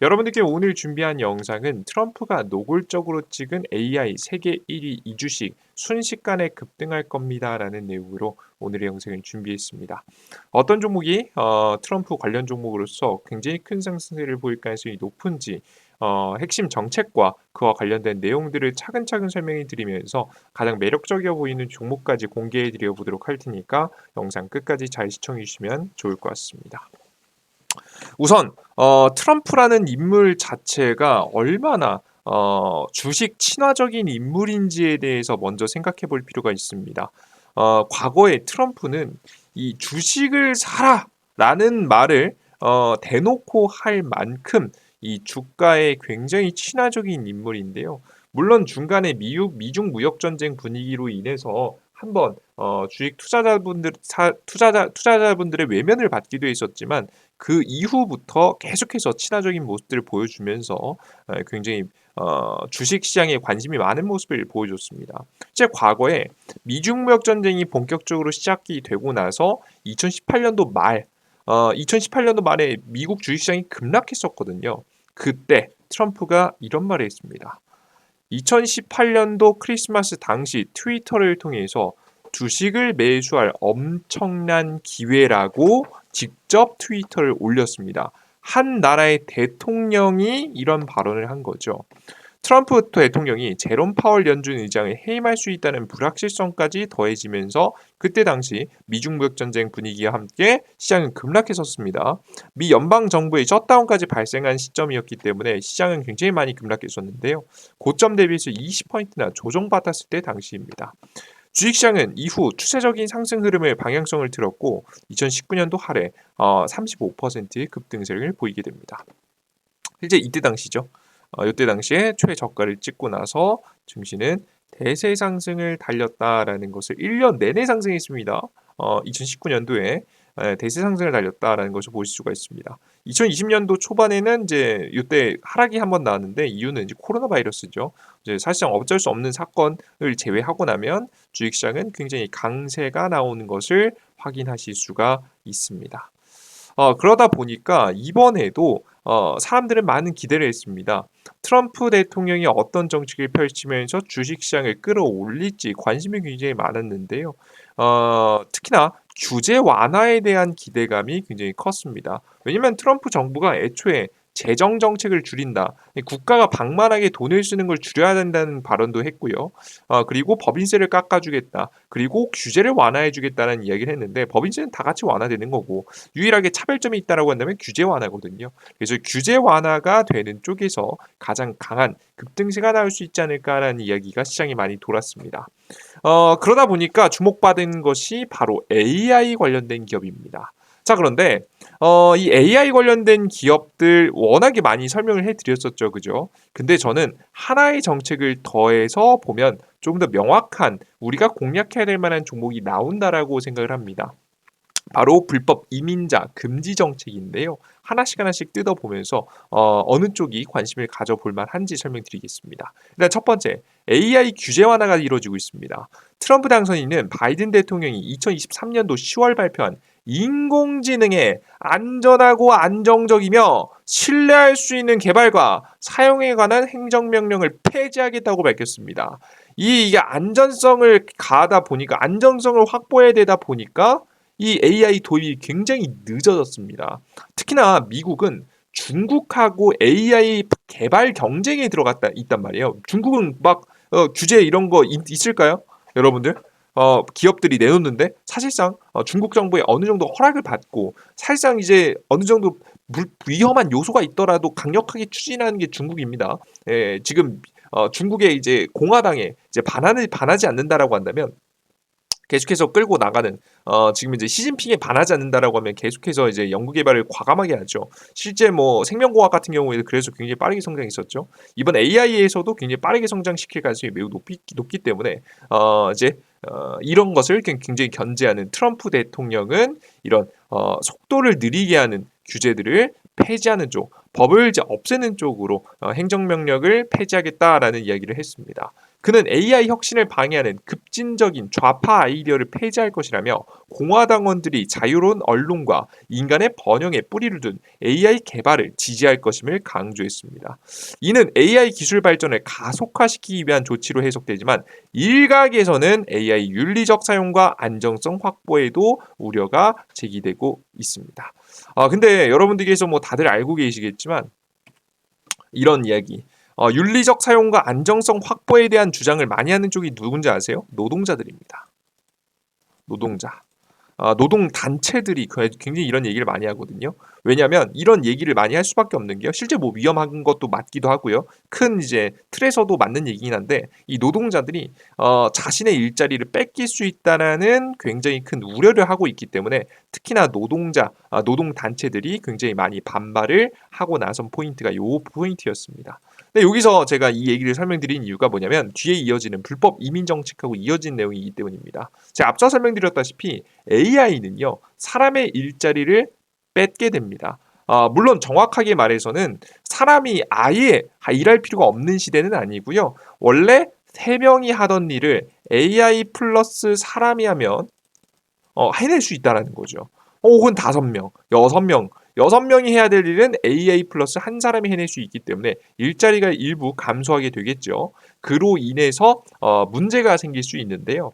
여러분들께 오늘 준비한 영상은 트럼프가 노골적으로 찍은 AI 세계 1위 2주식 순식간에 급등할 겁니다 라는 내용으로 오늘의 영상을 준비했습니다. 어떤 종목이 어, 트럼프 관련 종목으로서 굉장히 큰 상승세를 보일 가능성이 높은지 어, 핵심 정책과 그와 관련된 내용들을 차근차근 설명해 드리면서 가장 매력적이어 보이는 종목까지 공개해 드려 보도록 할 테니까 영상 끝까지 잘 시청해 주시면 좋을 것 같습니다. 우선 어, 트럼프라는 인물 자체가 얼마나 어, 주식 친화적인 인물인지에 대해서 먼저 생각해 볼 필요가 있습니다. 어, 과거에 트럼프는 이 주식을 사라 라는 말을 어, 대놓고 할 만큼 이 주가에 굉장히 친화적인 인물인데요. 물론 중간에 미국 미중 무역 전쟁 분위기로 인해서 한번 어, 주식 투자자분들 사, 투자자 투자자분들의 외면을 받기도 했었지만 그 이후부터 계속해서 친화적인 모습들을 보여주면서 어, 굉장히 어, 주식 시장에 관심이 많은 모습을 보여줬습니다. 제 과거에 미중 무역 전쟁이 본격적으로 시작이 되고 나서 2018년도 말, 어, 2018년도 말에 미국 주식 시장이 급락했었거든요. 그때 트럼프가 이런 말을 했습니다. 2018년도 크리스마스 당시 트위터를 통해서 주식을 매수할 엄청난 기회라고 직접 트위터를 올렸습니다. 한 나라의 대통령이 이런 발언을 한 거죠. 트럼프 대통령이 제롬 파월 연준 의장을 해임할 수 있다는 불확실성까지 더해지면서 그때 당시 미중 무역 전쟁 분위기와 함께 시장은 급락했었습니다. 미 연방 정부의 셧다운까지 발생한 시점이었기 때문에 시장은 굉장히 많이 급락했었는데요. 고점 대비해서 20포인트나 조정받았을 때 당시입니다. 주식시장은 이후 추세적인 상승 흐름의 방향성을 들었고 2019년도 하래 어, 35%의 급등세를 보이게 됩니다. 실제 이때 당시죠. 어, 이때 당시에 최저가를 찍고 나서 증시는 대세 상승을 달렸다라는 것을 1년 내내 상승했습니다. 어, 2019년도에 대세 상승을 달렸다라는 것을 보실 수가 있습니다. 2020년도 초반에는 이제 이때 하락이 한번 나왔는데 이유는 이제 코로나 바이러스죠. 이제 사실상 어쩔 수 없는 사건을 제외하고 나면 주식시장은 굉장히 강세가 나오는 것을 확인하실 수가 있습니다. 어, 그러다 보니까 이번에도 어, 사람들은 많은 기대를 했습니다. 트럼프 대통령이 어떤 정책을 펼치면서 주식시장을 끌어올릴지 관심이 굉장히 많았는데요. 어, 특히나 규제 완화에 대한 기대감이 굉장히 컸습니다. 왜냐하면 트럼프 정부가 애초에 재정 정책을 줄인다. 국가가 방만하게 돈을 쓰는 걸 줄여야 된다는 발언도 했고요. 어, 그리고 법인세를 깎아주겠다. 그리고 규제를 완화해주겠다는 이야기를 했는데 법인세는 다 같이 완화되는 거고 유일하게 차별점이 있다라고 한다면 규제 완화거든요. 그래서 규제 완화가 되는 쪽에서 가장 강한 급등세가 나올 수 있지 않을까라는 이야기가 시장에 많이 돌았습니다. 어, 그러다 보니까 주목받은 것이 바로 AI 관련된 기업입니다. 자, 그런데 어, 이 AI 관련된 기업들 워낙에 많이 설명을 해드렸었죠, 그죠? 근데 저는 하나의 정책을 더해서 보면 조금 더 명확한 우리가 공략해야 될 만한 종목이 나온다라고 생각을 합니다. 바로 불법 이민자 금지 정책인데요. 하나씩 하나씩 뜯어보면서 어, 어느 쪽이 관심을 가져볼 만한지 설명드리겠습니다. 일단 첫 번째, AI 규제 완화가 이루어지고 있습니다. 트럼프 당선인은 바이든 대통령이 2023년도 10월 발표한 인공지능의 안전하고 안정적이며 신뢰할 수 있는 개발과 사용에 관한 행정명령을 폐지하겠다고 밝혔습니다. 이 이게 안전성을 가하다 보니까 안정성을 확보해야 되다 보니까 이 AI 도입이 굉장히 늦어졌습니다. 특히나 미국은 중국하고 AI 개발 경쟁에 들어갔다 있단 말이에요. 중국은 막 어, 규제 이런 거 있, 있을까요? 여러분들? 어, 기업들이 내놓는데 사실상 어, 중국 정부의 어느 정도 허락을 받고 사실상 이제 어느 정도 물, 위험한 요소가 있더라도 강력하게 추진하는 게 중국입니다. 예, 지금 어, 중국의 이제 공화당에 이제 반하는 반하지 않는다라고 한다면 계속해서 끌고 나가는 어 지금 이제 시진핑에 반하지 않는다라고 하면 계속해서 이제 연구 개발을 과감하게 하죠. 실제 뭐 생명공학 같은 경우에도 그래서 굉장히 빠르게 성장했었죠. 이번 AI에서도 굉장히 빠르게 성장시킬 가능성이 매우 높이, 높기 때문에 어 이제 어, 이런 것을 굉- 굉장히 견제하는 트럼프 대통령은 이런 어, 속도를 느리게 하는 규제들을 폐지하는 쪽, 법을 이제 없애는 쪽으로 어, 행정명령을 폐지하겠다라는 이야기를 했습니다. 그는 AI 혁신을 방해하는 급진적인 좌파 아이디어를 폐지할 것이라며 공화당원들이 자유로운 언론과 인간의 번영에 뿌리를 둔 AI 개발을 지지할 것임을 강조했습니다. 이는 AI 기술 발전을 가속화시키기 위한 조치로 해석되지만 일각에서는 AI 윤리적 사용과 안정성 확보에도 우려가 제기되고 있습니다. 아 근데 여러분들께서 뭐 다들 알고 계시겠지만 이런 이야기 어, 윤리적 사용과 안정성 확보에 대한 주장을 많이 하는 쪽이 누군지 아세요? 노동자들입니다. 노동자. 아, 노동 단체들이 그- 굉장히 이런 얘기를 많이 하거든요. 왜냐하면 이런 얘기를 많이 할 수밖에 없는 게요. 실제 뭐 위험한 것도 맞기도 하고요. 큰 이제 틀에서도 맞는 얘기긴 한데 이 노동자들이 어, 자신의 일자리를 뺏길 수 있다라는 굉장히 큰 우려를 하고 있기 때문에 특히나 노동자, 아, 노동 단체들이 굉장히 많이 반발을 하고 나선 포인트가 요 포인트였습니다. 근데 여기서 제가 이 얘기를 설명드린 이유가 뭐냐면 뒤에 이어지는 불법 이민 정책하고 이어진 내용이기 때문입니다. 제가 앞서 설명드렸다시피 AI는요 사람의 일자리를 뺏게 됩니다. 아, 물론 정확하게 말해서는 사람이 아예 일할 필요가 없는 시대는 아니고요. 원래 세 명이 하던 일을 AI 플러스 사람이 하면 어, 해낼 수 있다라는 거죠. 어, 혹은 다섯 명, 여섯 명, 여섯 명이 해야 될 일은 AI 플러스 한 사람이 해낼 수 있기 때문에 일자리가 일부 감소하게 되겠죠. 그로 인해서 어, 문제가 생길 수 있는데요.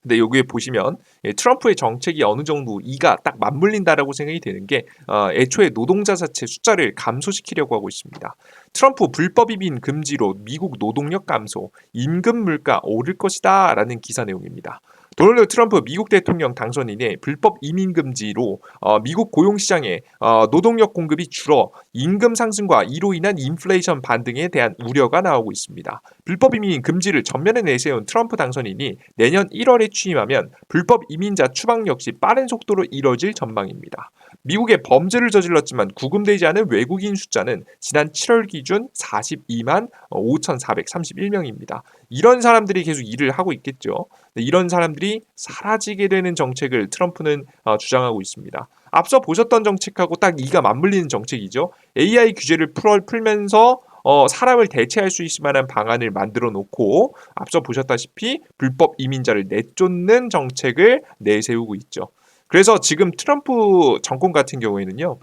근데 여기에 보시면 예, 트럼프의 정책이 어느 정도 이가 딱 맞물린다라고 생각이 되는 게 어, 애초에 노동자 자체 숫자를 감소시키려고 하고 있습니다. 트럼프 불법 이민 금지로 미국 노동력 감소, 임금 물가 오를 것이다라는 기사 내용입니다. 도널드 트럼프 미국 대통령 당선 이내 불법 이민 금지로 어, 미국 고용 시장에 어, 노동력 공급이 줄어 임금 상승과 이로 인한 인플레이션 반등에 대한 우려가 나오고 있습니다. 불법 이민 금지를 전면에 내세운 트럼프 당선인이 내년 1월에 취임하면 불법 이민자 추방 역시 빠른 속도로 이뤄질 전망입니다. 미국의 범죄를 저질렀지만 구금되지 않은 외국인 숫자는 지난 7월 기준 42만 5,431명입니다. 이런 사람들이 계속 일을 하고 있겠죠. 네, 이런 사람들이 사라지게 되는 정책을 트럼프는 어, 주장하고 있습니다. 앞서 보셨던 정책하고 딱 이가 맞물리는 정책이죠. AI 규제를 풀어 풀면서 어, 사람을 대체할 수 있을 만한 방안을 만들어 놓고 앞서 보셨다시피 불법 이민자를 내쫓는 정책을 내세우고 있죠. 그래서 지금 트럼프 정권 같은 경우에는요.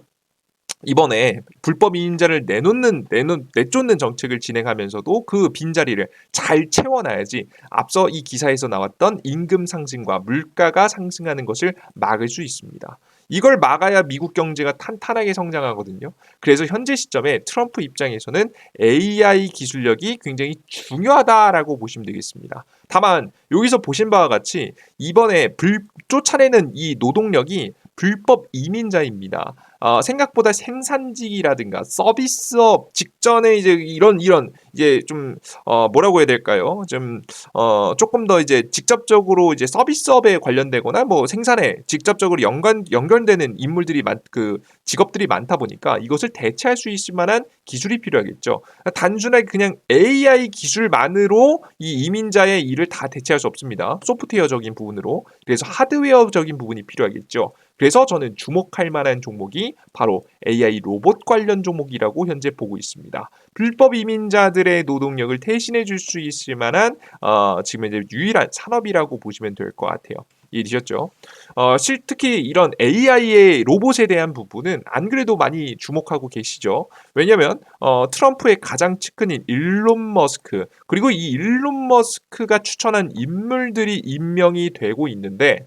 이번에 불법 이민자를 내놓는 내놓 내쫓는 정책을 진행하면서도 그 빈자리를 잘 채워놔야지 앞서 이 기사에서 나왔던 임금 상승과 물가가 상승하는 것을 막을 수 있습니다. 이걸 막아야 미국 경제가 탄탄하게 성장하거든요. 그래서 현재 시점에 트럼프 입장에서는 AI 기술력이 굉장히 중요하다라고 보시면 되겠습니다. 다만 여기서 보신 바와 같이 이번에 불 쫓아내는 이 노동력이 불법 이민자입니다. 어, 생각보다 생산직이라든가 서비스업 직전에 이제 이런 이런 이제 좀 어, 뭐라고 해야 될까요? 좀 어, 조금 더 이제 직접적으로 이제 서비스업에 관련되거나 뭐 생산에 직접적으로 연관 연결되는 인물들이 많 그 직업들이 많다 보니까 이것을 대체할 수 있을 만한 기술이 필요하겠죠. 단순하게 그냥 AI 기술만으로 이 이민자의 일을 다 대체할 수 없습니다. 소프트웨어적인 부분으로 그래서 하드웨어적인 부분이 필요하겠죠. 그래서 저는 주목할 만한 종목이 바로 AI 로봇 관련 종목이라고 현재 보고 있습니다. 불법 이민자들의 노동력을 대신해 줄 수 있을 만한 어, 지금 이제 유일한 산업이라고 보시면 될 것 같아요. 이해되셨죠? 어, 실 특히 이런 AI의 로봇에 대한 부분은 안 그래도 많이 주목하고 계시죠. 왜냐하면 어, 트럼프의 가장 측근인 일론 머스크 그리고 이 일론 머스크가 추천한 인물들이 임명이 되고 있는데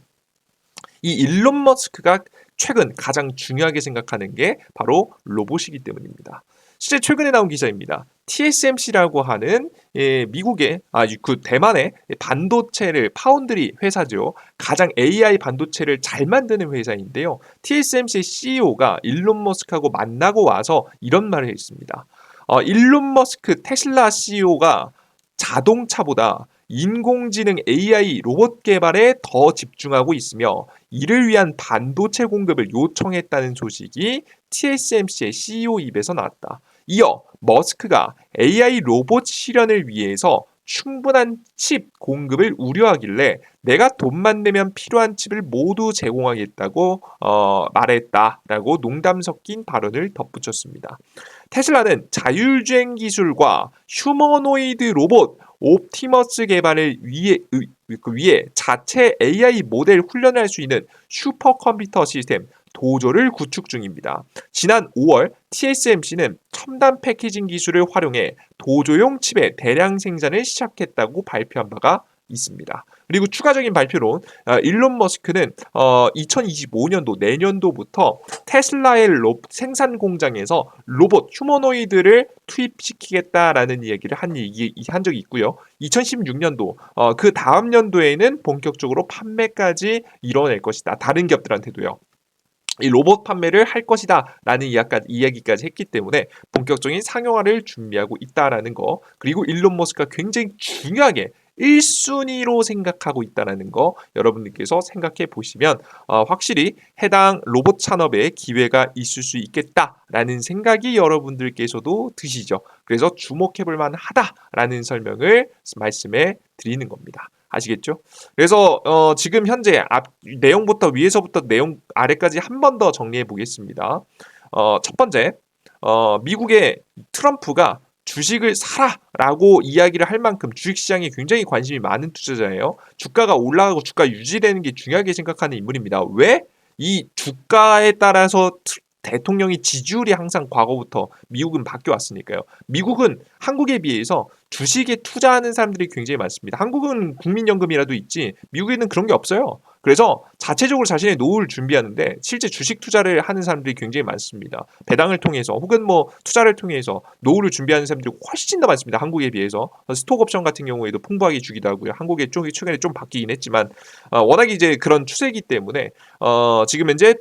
이 일론 머스크가 최근 가장 중요하게 생각하는 게 바로 로봇이기 때문입니다. 실제 최근에 나온 기사입니다. TSMC라고 하는 예, 미국의 아 그 대만의 반도체를 파운드리 회사죠. 가장 AI 반도체를 잘 만드는 회사인데요. TSMC CEO가 일론 머스크하고 만나고 와서 이런 말을 했습니다. 어, 일론 머스크 테슬라 CEO가 자동차보다 인공지능 AI 로봇 개발에 더 집중하고 있으며 이를 위한 반도체 공급을 요청했다는 소식이 TSMC의 CEO 입에서 나왔다. 이어 머스크가 AI 로봇 실현을 위해서 충분한 칩 공급을 우려하길래 내가 돈만 내면 필요한 칩을 모두 제공하겠다고 어, 말했다라고 농담 섞인 발언을 덧붙였습니다. 테슬라는 자율주행 기술과 휴머노이드 로봇 옵티머스 개발을 위해, 그 위해 자체 AI 모델 훈련을 할수 있는 슈퍼컴퓨터 시스템 도조를 구축 중입니다. 지난 5월 TSMC는 첨단 패키징 기술을 활용해 도조용 칩의 대량 생산을 시작했다고 발표한 바가 있습니다. 그리고 추가적인 발표로 어, 일론 머스크는 어, 2025년도 내년도부터 테슬라의 로, 생산 공장에서 로봇 휴머노이드를 투입시키겠다라는 이야기를 한, 얘기, 한 적이 있고요. 2016년도 어, 그 다음 연도에는 본격적으로 판매까지 이뤄낼 것이다. 다른 기업들한테도요. 이 로봇 판매를 할 것이다 라는 이야기까지 했기 때문에 본격적인 상용화를 준비하고 있다라는 거 그리고 일론 머스크가 굉장히 중요하게 1순위로 생각하고 있다는 거 여러분들께서 생각해 보시면 어, 확실히 해당 로봇 산업에 기회가 있을 수 있겠다라는 생각이 여러분들께서도 드시죠. 그래서 주목해 볼 만하다라는 설명을 말씀해 드리는 겁니다. 아시겠죠? 그래서 어, 지금 현재 앞 내용부터 위에서부터 내용 아래까지 한 번 더 정리해 보겠습니다. 어, 첫 번째, 어, 미국의 트럼프가 주식을 사라라고 이야기를 할 만큼 주식시장에 굉장히 관심이 많은 투자자예요. 주가가 올라가고 주가 유지되는 게 중요하게 생각하는 인물입니다. 왜? 이 주가에 따라서 대통령의 지지율이 항상 과거부터 미국은 바뀌어 왔으니까요. 미국은 한국에 비해서 주식에 투자하는 사람들이 굉장히 많습니다. 한국은 국민연금이라도 있지 미국에는 그런 게 없어요. 그래서 자체적으로 자신의 노후를 준비하는데 실제 주식 투자를 하는 사람들이 굉장히 많습니다. 배당을 통해서 혹은 뭐 투자를 통해서 노후를 준비하는 사람들이 훨씬 더 많습니다. 한국에 비해서 스톡 옵션 같은 경우에도 풍부하게 주기도 하고요. 한국의 쪽이 최근에 좀 바뀌긴 했지만 어, 워낙 이제 그런 추세이기 때문에 어, 지금 현재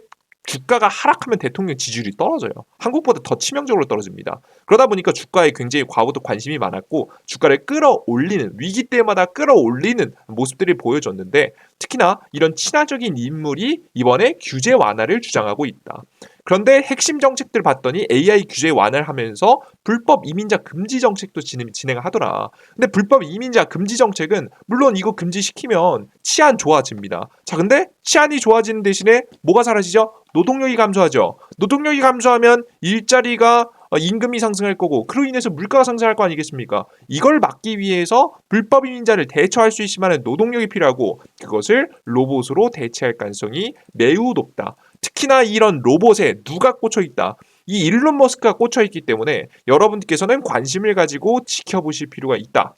주가가 하락하면 대통령 지지율이 떨어져요. 한국보다 더 치명적으로 떨어집니다. 그러다 보니까 주가에 굉장히 과거도 관심이 많았고 주가를 끌어올리는 위기 때마다 끌어올리는 모습들이 보여줬는데 특히나 이런 친화적인 인물이 이번에 규제 완화를 주장하고 있다. 그런데 핵심 정책들 봤더니 AI 규제 완화를 하면서 불법 이민자 금지 정책도 진행, 진행하더라. 근데 불법 이민자 금지 정책은 물론 이거 금지시키면 치안 좋아집니다. 자, 근데 치안이 좋아지는 대신에 뭐가 사라지죠? 노동력이 감소하죠. 노동력이 감소하면 일자리가 어, 임금이 상승할 거고 그로 인해서 물가가 상승할 거 아니겠습니까? 이걸 막기 위해서 불법 이민자를 대처할 수 있을 만한 노동력이 필요하고 그것을 로봇으로 대체할 가능성이 매우 높다. 특히나 이런 로봇에 누가 꽂혀 있다. 이 일론 머스크가 꽂혀 있기 때문에 여러분께서는 관심을 가지고 지켜보실 필요가 있다.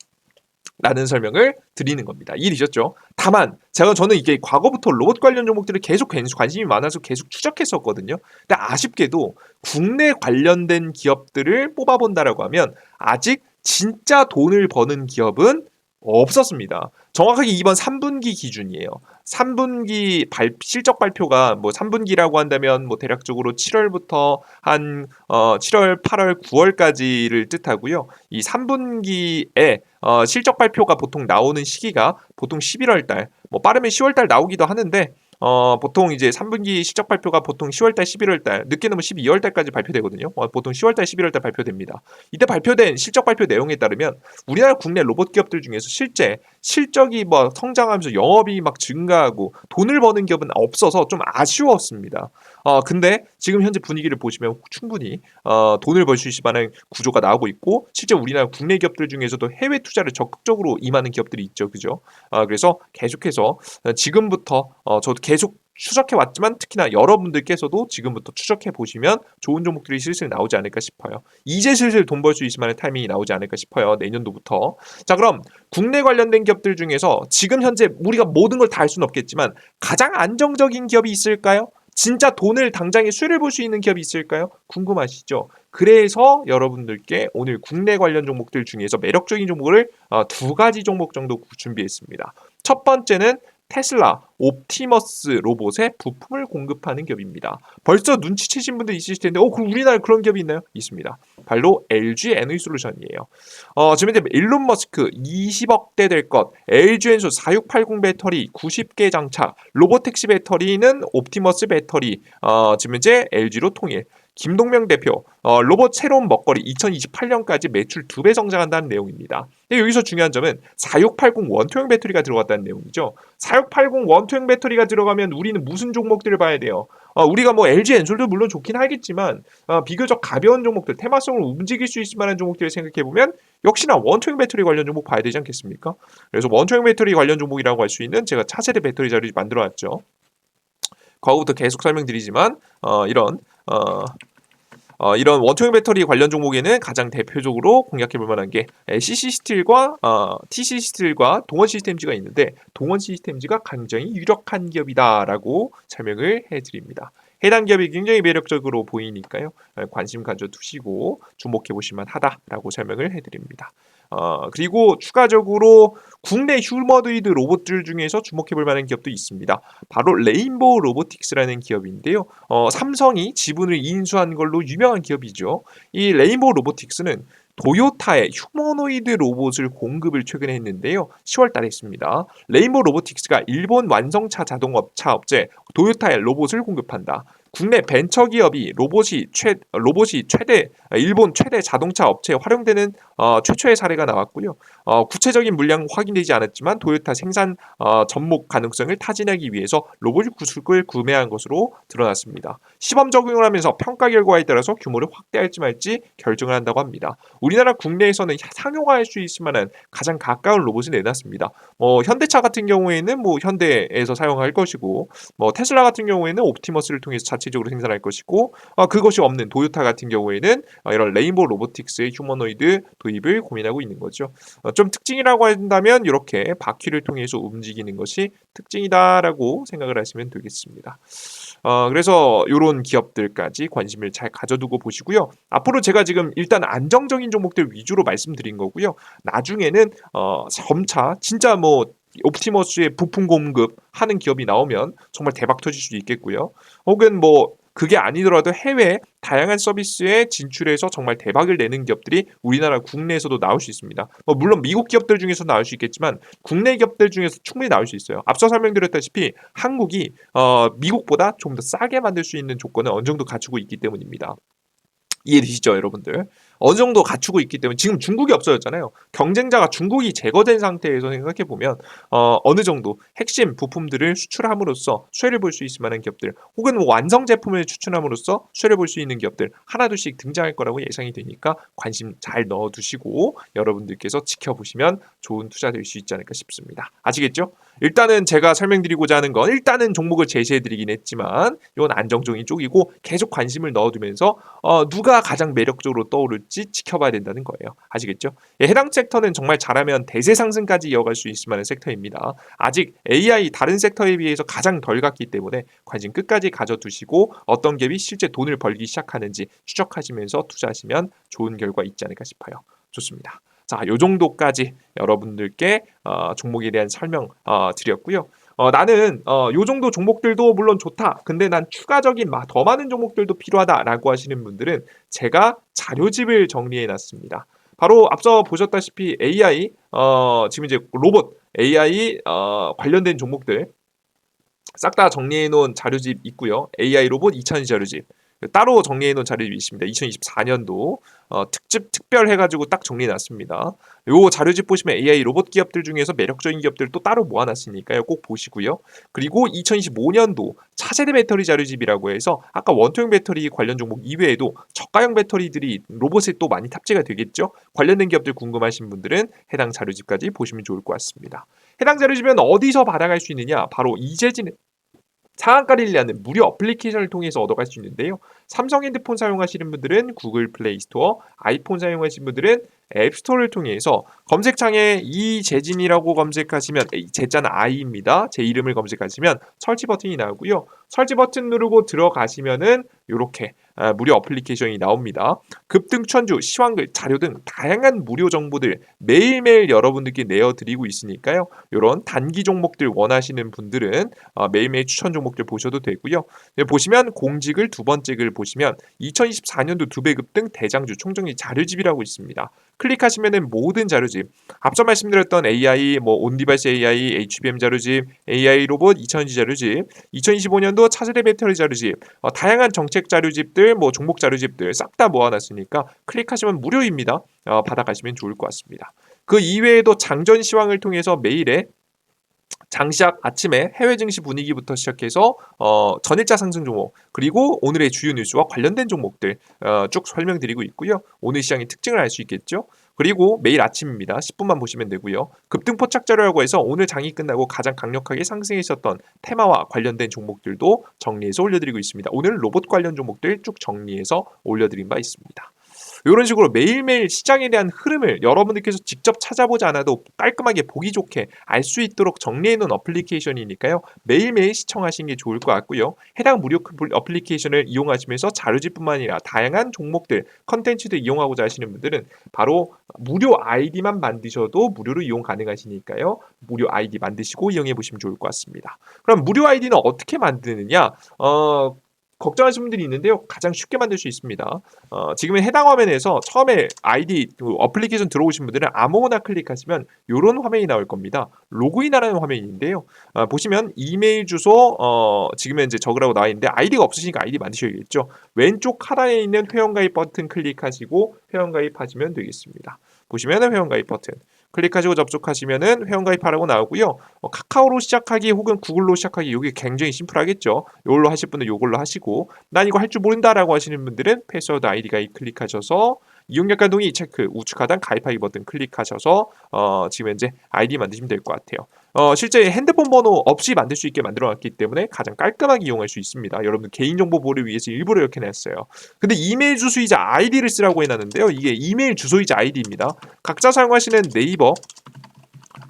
라는 설명을 드리는 겁니다. 이해되셨죠? 다만 제가 저는 이게 과거부터 로봇 관련 종목들을 계속 관심이 많아서 계속 추적했었거든요. 근데 아쉽게도 국내 관련된 기업들을 뽑아본다라고 하면 아직 진짜 돈을 버는 기업은 없었습니다. 정확하게 이번 3분기 기준이에요. 3분기 발, 실적 발표가 뭐 3분기라고 한다면 뭐 대략적으로 7월부터 한 어, 7월, 8월, 9월까지를 뜻하고요. 이 3분기에 어, 실적 발표가 보통 나오는 시기가 보통 11월 달, 뭐 빠르면 10월 달 나오기도 하는데 어, 보통 이제 3분기 실적 발표가 보통 10월달, 11월달, 늦게는 뭐 12월달까지 발표되거든요. 어, 보통 10월달, 11월달 발표됩니다. 이때 발표된 실적 발표 내용에 따르면 우리나라 국내 로봇 기업들 중에서 실제 실적이 뭐 성장하면서 영업이 막 증가하고 돈을 버는 기업은 없어서 좀 아쉬웠습니다. 어, 근데 지금 현재 분위기를 보시면 충분히 어, 돈을 벌 수 있을 만한 구조가 나오고 있고 실제 우리나라 국내 기업들 중에서도 해외 투자를 적극적으로 임하는 기업들이 있죠. 그죠? 어, 그래서 계속해서 지금부터 어, 저도 계속 추적해 왔지만 특히나 여러분들께서도 지금부터 추적해 보시면 좋은 종목들이 슬슬 나오지 않을까 싶어요. 이제 슬슬 돈 벌 수 있을 만한 타이밍이 나오지 않을까 싶어요. 내년도부터. 자, 그럼 국내 관련된 기업들 중에서 지금 현재 우리가 모든 걸 다 할 수는 없겠지만 가장 안정적인 기업이 있을까요? 진짜 돈을 당장에 수혜를 볼 수 있는 기업이 있을까요? 궁금하시죠? 그래서 여러분들께 오늘 국내 관련 종목들 중에서 매력적인 종목을 어, 두 가지 종목 정도 준비했습니다. 첫 번째는 테슬라 옵티머스 로봇에 부품을 공급하는 기업입니다. 벌써 눈치채신 분들 있으실 텐데, 어, 그럼 우리나라에 그런 기업이 있나요? 있습니다. 바로 LG 에너지 솔루션이에요. 어, 지금 이제 일론 머스크 20억대 될 것, LG 엔소 4680 배터리 90개 장착, 로봇택시 배터리는 옵티머스 배터리, 어, 지금 이제 LG로 통일. 김동명 대표 어, 로봇 새로운 먹거리 2028년까지 매출 2배 성장한다는 내용입니다. 근데 여기서 중요한 점은 4680 원투형 배터리가 들어갔다는 내용이죠. 4680 원투형 배터리가 들어가면 우리는 무슨 종목들을 봐야 돼요? 어, 우리가 뭐 LG 엔솔도 물론 좋긴 하겠지만 어, 비교적 가벼운 종목들, 테마성을 움직일 수 있을 만한 종목들을 생각해 보면 역시나 원투형 배터리 관련 종목 봐야 되지 않겠습니까? 그래서 원투형 배터리 관련 종목이라고 할 수 있는 제가 차세대 배터리 자료 만들어 왔죠. 거기부터 계속 설명드리지만 어, 이런 어, 어, 이런 원투형 배터리 관련 종목에는 가장 대표적으로 공략해 볼 만한 게 CC 스틸과 어, TC 스틸과 동원 시스템즈가 있는데 동원 시스템즈가 굉장히 유력한 기업이다라고 설명을 해드립니다. 해당 기업이 굉장히 매력적으로 보이니까요. 관심 가져 두시고 주목해 보실만 하다라고 설명을 해드립니다. 어, 그리고 추가적으로 국내 휴머노이드 로봇들 중에서 주목해 볼 만한 기업도 있습니다. 바로 레인보우 로보틱스라는 기업인데요. 어, 삼성이 지분을 인수한 걸로 유명한 기업이죠. 이 레인보우 로보틱스는 도요타의 휴머노이드 로봇을 공급을 최근에 했는데요. 10월 달에 했습니다. 레인보우 로보틱스가 일본 완성차 자동차 업체 도요타의 로봇을 공급한다. 국내 벤처 기업이 로봇이 최 로봇이 최대 일본 최대 자동차 업체에 활용되는 어, 최초의 사례가 나왔고요. 어, 구체적인 물량 확인되지 않았지만 도요타 생산 어, 접목 가능성을 타진하기 위해서 로봇 구축을 구매한 것으로 드러났습니다. 시범 적용을 하면서 평가 결과에 따라서 규모를 확대할지 말지 결정을 한다고 합니다. 우리나라 국내에서는 상용화할 수 있을 만한 가장 가까운 로봇을 내놨습니다. 어, 현대차 같은 경우에는 뭐 현대에서 사용할 것이고 뭐 테슬라 같은 경우에는 옵티머스를 통해서 자체적으로 생산할 것이고 어, 그것이 없는 도요타 같은 경우에는 어, 이런 레인보우 로보틱스의 휴머노이드 도 입을 고민하고 있는 거죠. 어, 좀 특징이라고 한다면 이렇게 바퀴를 통해서 움직이는 것이 특징이다라고 생각을 하시면 되겠습니다. 어, 그래서 이런 기업들까지 관심을 잘 가져두고 보시고요. 앞으로 제가 지금 일단 안정적인 종목들 위주로 말씀드린 거고요. 나중에는 어, 점차 진짜 뭐 옵티머스의 부품 공급 하는 기업이 나오면 정말 대박 터질 수도 있겠고요. 혹은 뭐 그게 아니더라도 해외 다양한 서비스에 진출해서 정말 대박을 내는 기업들이 우리나라 국내에서도 나올 수 있습니다. 뭐 물론 미국 기업들 중에서 나올 수 있겠지만 국내 기업들 중에서 충분히 나올 수 있어요. 앞서 설명드렸다시피 한국이 어, 미국보다 좀 더 싸게 만들 수 있는 조건을 어느 정도 갖추고 있기 때문입니다. 이해되시죠, 여러분들? 어느 정도 갖추고 있기 때문에 지금 중국이 없어졌잖아요. 경쟁자가 중국이 제거된 상태에서 생각해 보면 어, 어느 정도 핵심 부품들을 수출함으로써 수혜를 볼 수 있을 만한 기업들 혹은 뭐 완성 제품을 추천함으로써 수혜를 볼 수 있는 기업들 하나둘씩 등장할 거라고 예상이 되니까 관심 잘 넣어두시고 여러분들께서 지켜보시면 좋은 투자 될 수 있지 않을까 싶습니다. 아시겠죠? 일단은 제가 설명드리고자 하는 건 일단은 종목을 제시해드리긴 했지만 이건 안정적인 쪽이고 계속 관심을 넣어두면서 어, 누가 가장 매력적으로 떠오를지 지켜봐야 된다는 거예요. 아시겠죠? 예, 해당 섹터는 정말 잘하면 대세 상승까지 이어갈 수 있을 만한 섹터입니다. 아직 AI 다른 섹터에 비해서 가장 덜 갔기 때문에 관심 끝까지 가져두시고 어떤 기업이 실제 돈을 벌기 시작하는지 추적하시면서 투자하시면 좋은 결과 있지 않을까 싶어요. 좋습니다. 자, 요 정도까지 여러분들께 어, 종목에 대한 설명 어, 드렸고요. 어, 나는 어, 요 정도 종목들도 물론 좋다. 근데 난 추가적인 마, 더 많은 종목들도 필요하다라고 하시는 분들은 제가 자료집을 정리해 놨습니다. 바로 앞서 보셨다시피 AI 어, 지금 이제 로봇 AI 어, 관련된 종목들 싹 다 정리해 놓은 자료집 있고요. AI 로봇 2000 자료집 따로 정리해 놓은 자료집이 있습니다. 2024년도 어, 특집 특별 해가지고 딱 정리해놨습니다. 요 자료집 보시면 AI 로봇 기업들 중에서 매력적인 기업들 또 따로 모아놨으니까요. 꼭 보시고요. 그리고 2025년도 차세대 배터리 자료집이라고 해서 아까 원통형 배터리 관련 종목 이외에도 저가형 배터리들이 로봇에 또 많이 탑재가 되겠죠. 관련된 기업들 궁금하신 분들은 해당 자료집까지 보시면 좋을 것 같습니다. 해당 자료집은 어디서 받아갈 수 있느냐? 바로 이재진 상한가릴리라는 무료 어플리케이션을 통해서 얻어갈 수 있는데요. 삼성 핸드폰 사용하시는 분들은 구글 플레이 스토어, 아이폰 사용하시는 분들은 앱스토어를 통해서 검색창에 이재진이라고 검색하시면 제자는 아이입니다. 제 이름을 검색하시면 설치 버튼이 나오고요. 설치 버튼 누르고 들어가시면은 이렇게 아, 무료 어플리케이션이 나옵니다. 급등 천주, 시황글, 자료 등 다양한 무료 정보들 매일매일 여러분들께 내어드리고 있으니까요. 이런 단기 종목들 원하시는 분들은 아, 매일매일 추천 종목들 보셔도 되고요. 네, 보시면 공직을 두 번째 글 보시면 2024년도 두 배 급등 대장주 총정리 자료집이라고 있습니다. 클릭하시면은 모든 자료집 앞서 말씀드렸던 AI 뭐 온디바이스 AI, HBM 자료집, AI 로봇 2000지 자료집, 2025년도 차세대 배터리 자료집, 어, 다양한 정책 정책 자료집들, 뭐 종목 자료집들 싹 다 모아놨으니까 클릭하시면 무료입니다. 어, 받아가시면 좋을 것 같습니다. 그 이외에도 장전 시황을 통해서 매일에 장시작 아침에 해외 증시 분위기부터 시작해서 어, 전일자 상승 종목 그리고 오늘의 주요 뉴스와 관련된 종목들 어, 쭉 설명드리고 있고요. 오늘 시장의 특징을 알 수 있겠죠. 그리고 매일 아침입니다. 10분만 보시면 되고요. 급등 포착 자료라고 해서 오늘 장이 끝나고 가장 강력하게 상승했었던 테마와 관련된 종목들도 정리해서 올려드리고 있습니다. 오늘 로봇 관련 종목들 쭉 정리해서 올려드린 바 있습니다. 이런 식으로 매일매일 시장에 대한 흐름을 여러분들께서 직접 찾아보지 않아도 깔끔하게 보기 좋게 알 수 있도록 정리해 놓은 어플리케이션이니까요. 매일매일 시청하시는 게 좋을 것 같고요. 해당 무료 어플리케이션을 이용하시면서 자료집뿐만 아니라 다양한 종목들, 컨텐츠들 이용하고자 하시는 분들은 바로 무료 아이디만 만드셔도 무료로 이용 가능하시니까요. 무료 아이디 만드시고 이용해 보시면 좋을 것 같습니다. 그럼 무료 아이디는 어떻게 만드느냐? 어, 걱정하시는 분들이 있는데요. 가장 쉽게 만들 수 있습니다. 어, 지금은 해당 화면에서 처음에 아이디 그 어플리케이션 들어오신 분들은 아무거나 클릭하시면 이런 화면이 나올 겁니다. 로그인하라는 화면인데요. 어, 보시면 이메일 주소 어, 지금은 이제 적으라고 나와 있는데 아이디가 없으시니까 아이디 만드셔야겠죠. 왼쪽 하단에 있는 회원가입 버튼 클릭하시고 회원가입하시면 되겠습니다. 보시면 회원가입 버튼 클릭하시고 접속하시면은 회원가입하라고 나오고요. 어, 카카오로 시작하기 혹은 구글로 시작하기 이게 굉장히 심플하겠죠. 이걸로 하실 분은 이걸로 하시고 난 이거 할 줄 모른다라고 하시는 분들은 패스워드 아이디 가입 클릭하셔서 이용약관 동의 체크 우측 하단 가입하기 버튼 클릭하셔서 어, 지금 현재 아이디 만드시면 될 것 같아요. 어, 실제 핸드폰 번호 없이 만들 수 있게 만들어놨기 때문에 가장 깔끔하게 이용할 수 있습니다. 여러분 개인정보 보호를 위해서 일부러 이렇게 냈어요. 근데 이메일 주소이자 아이디를 쓰라고 해놨는데요. 이게 이메일 주소이자 아이디입니다. 각자 사용하시는 네이버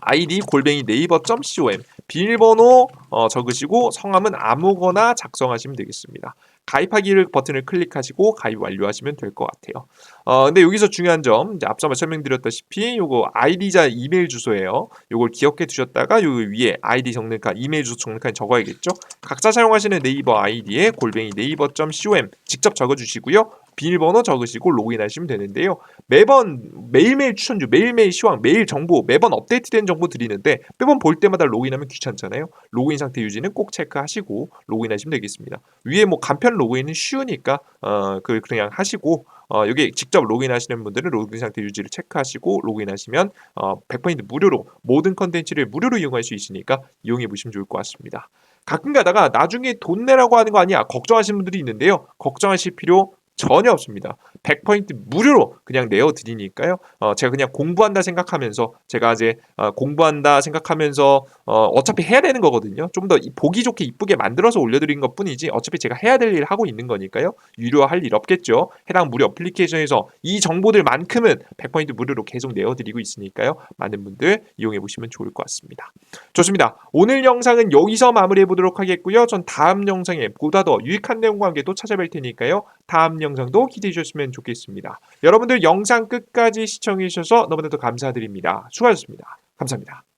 아이디 골뱅이 네이버.com 비밀번호 어, 적으시고 성함은 아무거나 작성하시면 되겠습니다. 가입하기를 버튼을 클릭하시고 가입 완료하시면 될 것 같아요. 어, 근데 여기서 중요한 점, 앞서 설명드렸다시피 요거 아이디자 이메일 주소예요. 요걸 기억해 두셨다가 요 위에 아이디 정리칸, 이메일 주소 정리칸 적어야겠죠. 각자 사용하시는 네이버 아이디에 골뱅이 네이버.com 직접 적어주시고요. 비밀번호 적으시고 로그인하시면 되는데요. 매번 매일매일 추천주, 매일매일 시황, 매일 정보, 매번 업데이트된 정보 드리는데 매번 볼 때마다 로그인하면 귀찮잖아요. 로그인 상태 유지는 꼭 체크하시고 로그인하시면 되겠습니다. 위에 뭐 간편 로그인은 쉬우니까 어, 그 그냥 하시고 어, 여기 직접 로그인하시는 분들은 로그인 상태 유지를 체크하시고 로그인하시면 어, 100% 무료로 모든 컨텐츠를 무료로 이용할 수 있으니까 이용해 보시면 좋을 것 같습니다. 가끔 가다가 나중에 돈 내라고 하는 거 아니야 걱정하시는 분들이 있는데요. 걱정하실 필요 전혀 없습니다. 100% 무료로 그냥 내어드리니까요. 어, 제가 그냥 공부한다 생각하면서 제가 이제 어, 공부한다 생각하면서 어, 어차피 해야 되는 거거든요. 좀 더 보기 좋게 이쁘게 만들어서 올려드린 것 뿐이지 어차피 제가 해야 될 일 하고 있는 거니까요. 유료화할 일 없겠죠. 해당 무료 어플리케이션에서 이 정보들만큼은 100% 무료로 계속 내어드리고 있으니까요. 많은 분들 이용해 보시면 좋을 것 같습니다. 좋습니다. 오늘 영상은 여기서 마무리해 보도록 하겠고요. 전 다음 영상에 보다 더 유익한 내용과 함께 또 찾아뵐 테니까요. 다음 영상도 기대해 주셨으면 좋겠습니다. 여러분들 영상 끝까지 시청해 주셔서 너무나도 감사드립니다. 수고하셨습니다. 감사합니다.